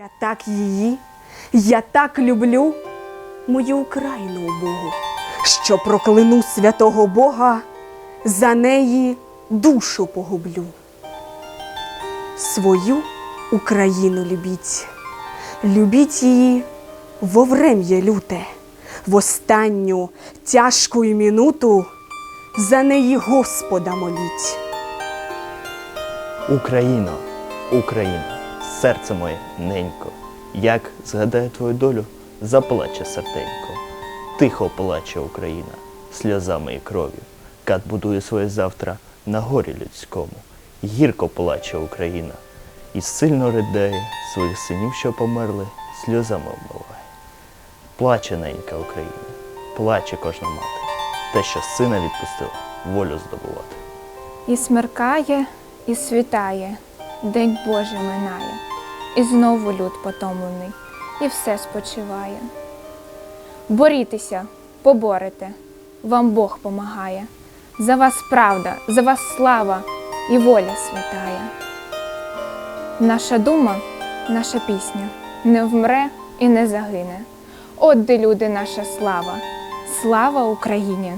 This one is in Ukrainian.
Я так її, я так люблю мою Україну Богу, що прокляну святого Бога, за неї душу погублю. Свою Україну любіть, любіть її во врем'я люте, в останню тяжку минуту за неї Господа моліть. Україно, Україно, серце моє ненько, як згадаю твою долю, заплаче серденько. Тихо плаче Україна, сльозами і кров'ю. Кат будує своє завтра на горі людському. Гірко плаче Україна, і сильно ридає своїх синів, що померли, сльозами обмиває. Плаче ненька Україна, плаче кожна мати, те, що сина відпустила, волю здобувати. І смеркає, і світає, День Божий минає, і знову люд потомлений, і все спочиває. Борітеся, поборете, вам Бог помагає. За вас правда, за вас слава і воля святая. Наша дума, наша пісня не вмре і не загине. От де люди наша слава, слава Україні!